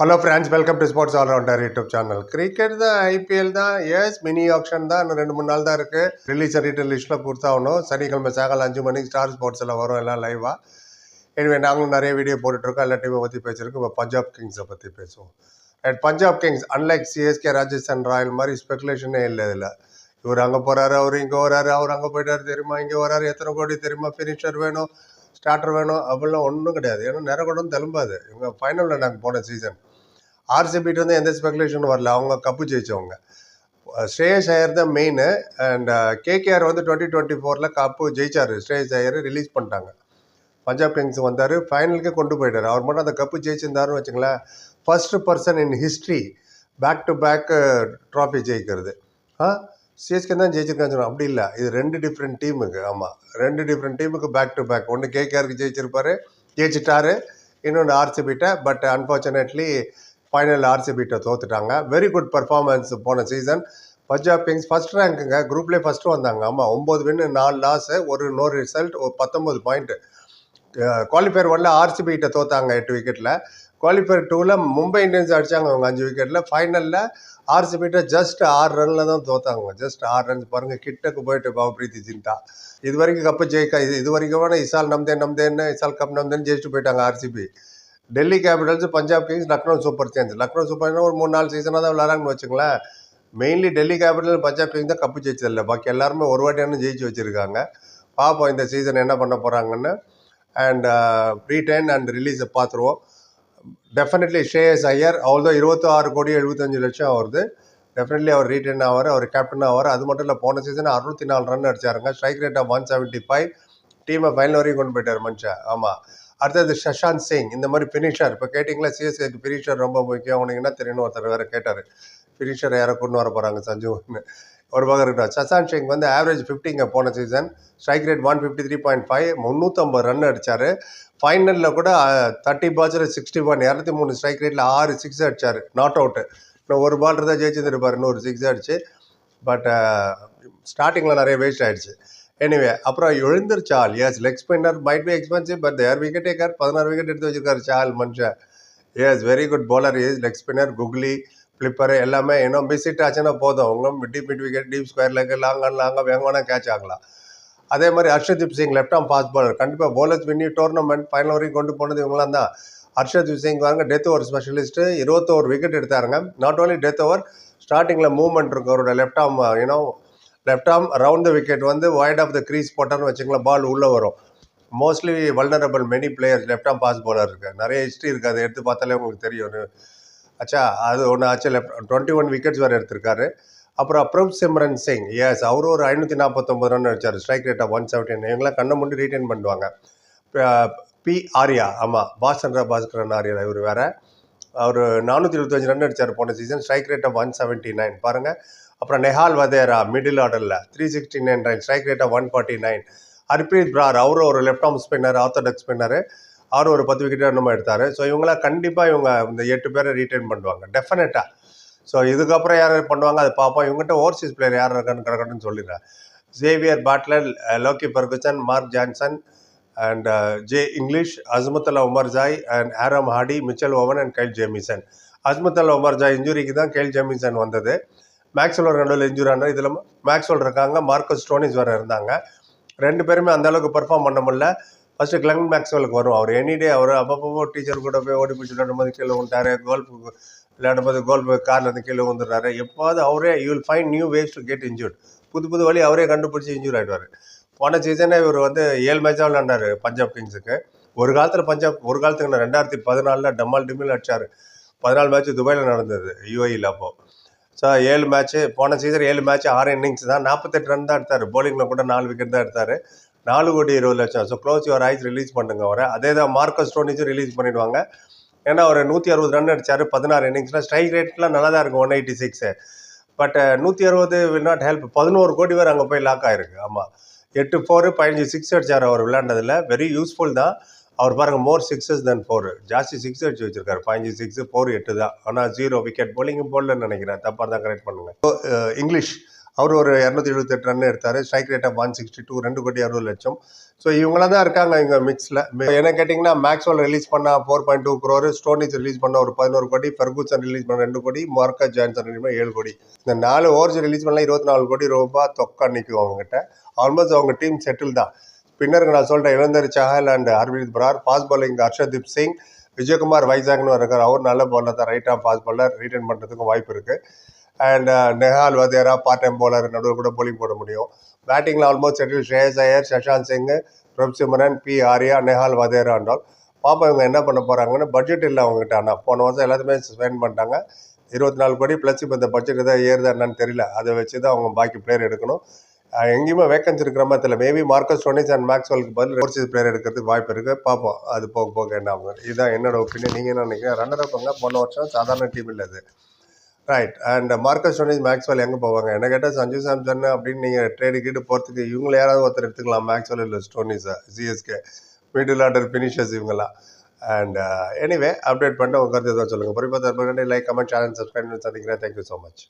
Hello friends welcome to sports allrounder YouTube channel cricket தான் IPL தான் S mini option தான் இன்னும் ரெண்டு மூணு நாள் தான் இருக்குது ரிலீஸ் ரீட்டர் லிஸ்ட்டில் கொடுத்தாகணும். சனிக்கிழமை சாயங்காலம் அஞ்சு மணிக்கு ஸ்டார் ஸ்போர்ட்ஸில் வரும் எல்லாம் லைவாக எனவே நாங்களும் நிறைய வீடியோ போட்டுட்ருக்கோம் எல்லா டீமை பற்றி பேசியிருக்கோம். இப்போ பஞ்சாப் கிங்ஸை பற்றி பேசுவோம். Right Punjab Kings unlike CSK Rajasthan Royal மாதிரி ஸ்பெகுலேஷனே இல்லை இதில். இவர் அங்கே போகிறாரு அவர் இங்கே வராரு அவர் அங்கே போயிட்டார் தெரியுமா? இங்கே வராரு எத்தனை கோடி தெரியுமா? ஃபினிஷர் வேணும் ஸ்டார்டர் வேணும் அப்படிலாம் ஒன்றும் கிடையாது. ஏன்னா நிறைய கூட திரும்பாது இவங்க ஃபைனலில் நாங்கள் போன சீசன் ஆர்சிபிட்டு வந்து எந்த ஸ்பெகுலேஷனும் வரல. அவங்க கப்பு ஜெயிச்சவங்க. ஸ்ரேயஸ் ஐயர் தான் மெயின் அண்ட் கேகேஆர் வந்து டுவெண்ட்டி டுவெண்ட்டி ஃபோரில் கப்பு ஜெயிச்சார். ஸ்ரேயஸ் ஐயர் ரிலீஸ் பண்ணிட்டாங்க. பஞ்சாப் கிங்ஸ் வந்தார். ஃபைனலுக்கே கொண்டு போயிட்டார். அவர் மட்டும் அந்த கப்பு ஜெயிச்சிருந்தாருன்னு வச்சுங்களேன் first person in history back to back trophy ஜெயிக்கிறது. ஆ? சிஎஸ்கே தான் ஜெயிச்சிருக்கான்னு சொன்னோம் அப்படி இல்லை. இது ரெண்டு டிஃப்ரெண்ட் டீமுக்கு ஆமாம் ரெண்டு டிஃப்ரெண்ட் டீமுக்கு பேக் டு பேக் ஒன்று கேகேஆருக்கு ஜெயிச்சிருப்பாரு ஜெயிச்சிட்டாரு. இன்னொன்று ஆர்சிபிட்ட பட் அன்ஃபார்ச்சுனேட்லி ஃபைனல் ஆர்சிபிட்ட தோத்துட்டாங்க. வெரி குட் பர்ஃபார்மன்ஸ் போன சீசன் பஞ்சாப் கிங்ஸ் ஃபர்ஸ்ட் ரேங்க்குங்க குரூப்லேயே ஃபஸ்ட்டு வந்தாங்க. ஆமாம் ஒம்பது வின்னு நாலு லாஸு ஒரு நோ ரிசல்ட் ஒரு பத்தொம்பது பாயிண்ட்டு குவாலிஃபயர் ஒன்ல ஆர்சிபிகிட்ட தோத்தாங்க எட்டு விக்கெட்டில் குவாலிஃபயர் டூவில் மும்பை இந்தியன்ஸ் அடித்தாங்க அவங்க அஞ்சு விக்கெட்டில் ஃபைனலில் ஆர்சிபிகிட்ட ஜஸ்ட் ஆறு ரனில் தான் தோத்தாங்க. ஜஸ்ட் ஆறு ரன்ஸ் பாருங்கள் கிட்டக்கு போயிட்டு பவப்ரீத்தி சிந்தா இது வரைக்கும் கப்பு ஜெயிக்க இது இது வரைக்கும் இசால் நம்தேன் நம்தேன்னு இசால் கப் நம்தேன்னு ஜெயிச்சுட்டு போயிட்டாங்க RCB Delhi Capitals Punjab Kings Lucknow Super change Lucknow Super ஒரு மூணு நாலு சீசனாக தான் விளாட்றாங்கன்னு வச்சுங்களேன் mainly Delhi Capital Punjab Kings தான் கப்பு ஜெயிச்சதில்லை பாக்கி எல்லாருமே ஒரு வாட்டியான ஜெயிச்சு வச்சுருக்காங்க. பார்ப்போம் இந்த சீசன் என்ன பண்ண போகிறாங்கன்னு uh, அண்ட் ரீடைன் அண்ட் ரிலீஸை பார்த்துருவோம் டெஃபினெட்லி ஷேஎஸ் ஐயர் அவ்வளோ இருபத்தி ஆறு கோடி எழுபத்தஞ்சு லட்சம் வருது டெஃபினெட்லி அவர் ரீட்டைன் ஆவார் அவர் கேப்டன் ஆவார். அது மட்டும் இல்லை போன சீசன் அறுபத்தி நாலு run அடிச்சாருங்க. Strike rate of one seventy five டீமை ஃபைனல் வரைக்கும் கொண்டு போயிட்டார் மனுஷன் ஆமாம் அடுத்தது சஷாந்த் சிங் இந்த மாதிரி ஃபினிஷர் இப்போ கேட்டிங்களா சிஎஸ்கேக்கு ஃபினிஷர் ரொம்ப முக்கியம். அவனுக்கு என்ன தெரியணும் ஒருத்தர் வேறு கேட்டார். ஃபினிஷர் யாரை கொண்டு வர போகிறாங்க சஞ்சுன்னு ஒரு பக்கம் இருக்கட்டும். சசாந்த் சிங் வந்து ஆவரேஜ் ஃபிஃப்டிங்க போன season strike rate one fifty three point five முந்நூற்றம்பது ரன் அடித்தார் ஃபைனலில் கூட தேர்ட்டி பால்ஸில் சிக்ஸ்டி ஒன் இரநூத்தி மூணு ஸ்ட்ரைக் ரேட்டில் ஆறு சிக்ஸ் அடித்தார் நாட் அவுட்டு இன்னும் ஒரு பால் தான் ஜெயிச்சிருப்பார் இன்னொரு சிக்ஸ் அடிச்சு. பட் ஸ்டார்டிங்கில் நிறைய வேஸ்ட் ஆகிடுச்சு எனிவே அப்புறம் Yuzvendra Chahal yes leg spinner might be expensive but they're wicket taker பதினாறு விக்கெட் எடுத்து வச்சிருக்காரு சால் மனுஷன் yes very good bowler is leg spinner googly flipper எல்லாமே இன்னும் மிஸ்ஸிட் ஆச்சுன்னா போதும். அவங்க deep mid wicket deep square leg long on லாங்காக வேங்கோனா கேட்ச் ஆகலாம். அதே மாதிரி Harshdeep Singh left arm fast bowler கண்டிப்பாக போலர்ஸ் வின்னி டோர்னமெண்ட் ஃபைனல் வரைக்கும் கொண்டு போனது இவங்களாம் தான். ஹர்ஷதீப் சிங் வாங்க டெத் ஓவர் ஸ்பெஷலிஸ்ட்டு இருபத்தோரு விக்கெட் எடுத்தாருங்க. நாட் ஓன்லி டெத் ஓவர் ஸ்டார்டிங்கில் மூவ்மெண்ட் இருக்கும் அவரோட left arm you know left arm round the wicket வந்து வைட் ஆஃப் த க்ரீஸ் போட்டார்னு வச்சுங்களேன் பால் உள்ளே வரும். Mostly vulnerable many players left arm fast bowler இருக்குது நிறைய ஹிஸ்ட்ரி இருக்குது அதை எடுத்து பார்த்தாலே உங்களுக்கு தெரியும். ஆச்சா அது ஒன்று ஆச்சு. லெஃப்ட் டுவெண்ட்டி ஒன் விக்கெட்ஸ் வேறு எடுத்திருக்காரு. அப்புறம் அப்ரூப் சிம்ரன் சிங். எஸ் அவர் ஒரு ஐநூற்றி நாற்பத்தொம்பது ரன் அடிச்சார். Strike rate of one seventeen இவங்களாம் கண்ணை முடி ரீட்டைன் பண்ணுவாங்க. பி ஆர்யா. ஆமாம் பாஸ்டன்ரா பாஸ்கரன் ஆர்யா இவர் வேறு. அவர் நானூற்றி இருபத்தஞ்சு ரன் அடிச்சார் போன season strike rate of one seventy nine பாருங்கள் அப்புறம் நெஹால் வதேரா மிடில் ஆர்டரில் three sixty nine run strike ரேட்டாக one forty nine Harpreet Brar அவரும் ஒரு left arm spinner orthodox spinner அவரும் ஒரு பத்து விக்கெட் என்னமோ எடுத்தார். ஸோ இவங்களாம் கண்டிப்பாக இவங்க இந்த எட்டு பேரை ரீட்டைன் பண்ணுவாங்க டெஃபினட்டாக ஸோ இதுக்கப்புறம் யார் பண்ணுவாங்க அதை பார்ப்போம். இவங்ககிட்ட ஓவர்சீஸ் பிளேயர் யார் இருக்கான்னு கிடக்கணும்னு சொல்லிடுறேன். Xavier Bartlett Lockie Ferguson Mark Johnson and J Inglis Azmatullah Omarzai and Aaron Hardie Mitchell Owen and Kyle Jamieson Azmatullah Omarzai இன்ஜுரிக்கு தான் கைல் ஜேமிசன் வந்தது. மேக்ஸ்வெல் நடுவில் இன்ஜுரி ஆனால் இதில் மேக்ஸ்வெல் இருக்காங்க மார்க்கஸ் ஸ்டோனிஸ் வேறு இருந்தாங்க. ரெண்டு பேருமே அந்த அளவுக்கு பெர்ஃபார்ம் பண்ண முடியல. ஃபஸ்ட்டு கிளங் மேக்ஸ்வெலுக்கு வரும். அவர் எனிடே அவர் அப்பப்போ டீச்சர் கூட போய் ஓடி பிடிச்சி விளையாடும் போது கீழே விட்டாரு கோல்ஃப் விளையாடும் போது கோல்ஃப் கார்லேருந்து கீழே வந்துடுறாரு எப்போது அவரே you will find new ways to get injured புது புது வழி அவரே கண்டுபிடிச்சி இன்ஜூர் ஆகிடுவார் போன சீசனே இவர் வந்து ஏழு மேட்சாக விளையாண்டார் பஞ்சாப் கிங்ஸுக்கு ஒரு காலத்தில் பஞ்சாப் ஒரு காலத்துக்கு நான் ரெண்டாயிரத்தி பதினாலில் டம்மால் டிமில் அடிச்சார். பதினாலு மேட்ச் துபாயில் நடந்தது யூஏயில் அப்போது ஸோ ஏழு மேட்ச்சு போன சீசன் ஏழு மேட்ச் ஆறு இன்னிங்ஸ் தான். நாற்பத்தெட்டு ரன் தான் எடுத்தார். போலிங்கில் கூட நாலு விக்கெட் தான் எடுத்தார். நாலு கோடி இருபது லட்சம். So close your eyes release பண்ணுங்க அவரை. அதே தான் மார்க்கஸ் ஸ்டோனிஸும் ரிலீஸ் பண்ணிடுவாங்க. ஏன்னா அவர் நூற்றி அறுபது ரன் அடித்தார் பதினாறு இன்னிங்ஸில் ஸ்ட்ரைக் ரேட்லாம் நல்லா தான் இருக்கும். ஒன் எயிட்டி சிக்ஸு பட் நூற்றி அறுபது வில் நாட் ஹெல்ப் பதினோரு கோடி பேர் அங்கே போய் லாக் ஆயிருக்கு. ஆமாம் எட்டு ஃபோரு பதினஞ்சு சிக்ஸ் அடித்தார் அவர் விளையாண்டதில். வெரி யூஸ்ஃபுல் தான். அவர் பாருங்கள் மோர் சிக்ஸஸ் தென் ஃபோர் ஜாஸ்தி சிக்ஸ் அடிச்சு வச்சிருக்காரு. பாஞ்சு சிக்ஸ் ஃபோர் எட்டு தான். ஆனால் ஜீரோ விக்கெட் போலிங்கும் போடலன்னு நினைக்கிறேன். தப்பாக தான் கரெக்ட் பண்ணுங்க. இங்கிலீஷ் uh, அவர் ஒரு இரநூத்தி எழுபத்தெட்டு ரன் எடுத்தார். Strike rate of one sixty two ரெண்டு கோடி அறுபது லட்சம். ஸோ இவங்களாம் தான் இருக்காங்க இவங்க மிக்ஸில் என்ன கேட்டிங்கன்னா மேக்ஸ்வெல் ரிலீஸ் பண்ண four point two crore Stoinis release பண்ண ஒரு பதினோரு கோடி ஃபெர்கூசன் ரிலீஸ் பண்ண ரெண்டு கோடி மார்க்கா ஜான்சன் ரிலீஸ் பண்ண ஏழு கோடி. இந்த நாலு ஓவர்ஸ் ரிலீஸ் பண்ணலாம் இருபத்தி நாலு கோடி ரூபாய் தொக்கா நிற்கும் அவங்ககிட்ட. ஆல்மோஸ்ட் அவங்க டீம் செட்டில் தான். ஸ்பின்னருக்கு நான் சொல்கிறேன் இளந்தர் Chahal and Harpreet Brar fast bowling Harshdeep Singh Vijaykumar வைசாக்னு இருக்கார். அவர் நல்ல பாலர் தான். Right of fast bowler retain பண்ணுறதுக்கும் வாய்ப்பு இருக்குது and uh, Nehal Wadhera part time bowler நடுவில் கூட போலிங் போட முடியும். பேட்டிங்கில் almost settle Shreyas Iyer Shashank Singh Prabhsimran P Arya Nehal Wadhera என்றால் பாப்பா இவங்க என்ன பண்ண போகிறாங்கன்னு பட்ஜெட் இல்லை அவங்ககிட்ட. ஆனால் போன வருஷம் எல்லாத்தையுமே ஸ்பெண்ட் பண்ணிட்டாங்க. இருபத்தி நாலு கோடி ப்ளஸ் இப்போ இந்த பட்ஜெட் எதாவது ஏறுதா என்னன்னு தெரியல. அதை வச்சு தான் அவங்க பாக்கி பிளேயர் எடுக்கணும். எங்கேயுமே வேகன்சி இருக்கிற மாதிரி தெரியல. மேபி மார்க்கஸ் டோனிஸ் அண்ட் மேக்ஸ்வெலுக்கு பதில் ஓவர்சீஸ் பிளேயர் எடுக்கிறதுக்கு வாய்ப்பு இருக்குது பார்ப்போம். அது போக போக என்ன ஆகும். இதுதான் என்னோட ஒப்பீனியன் நீங்கள் என்ன நினைக்கிறீங்க? ரன்னர் அப் போன வருஷம் சாதாரண டீம் இல்லை அது. Right and Marcus Stoinis Maxwell எங்கே போவாங்க? என்ன கேட்டால் சஞ்சு சாம்சன் அப்படின்னு நீங்கள் ட்ரேடு கீடு போகிறதுக்கு இவங்கள யாராவது ஒருத்தர் எடுத்துக்கலாம். மேக்ஸ்வெல் இல்லை ஸ்டோனிஸை சிஎஸ்கே மிடில் ஆர்டர் ஃபினிஷர்ஸ் இவங்களாம் அண்ட் எனிவே அப்டேட் பண்ணிட்டு உங்கள் கருத்து தான் சொல்லுங்கள் குறிப்பாக தரப்பு லைக் கமெண்ட் சேனல் சப்ஸ்கிரைப் பண்ணி சந்திக்கிறேன் தேங்க்யூ ஸோ மச்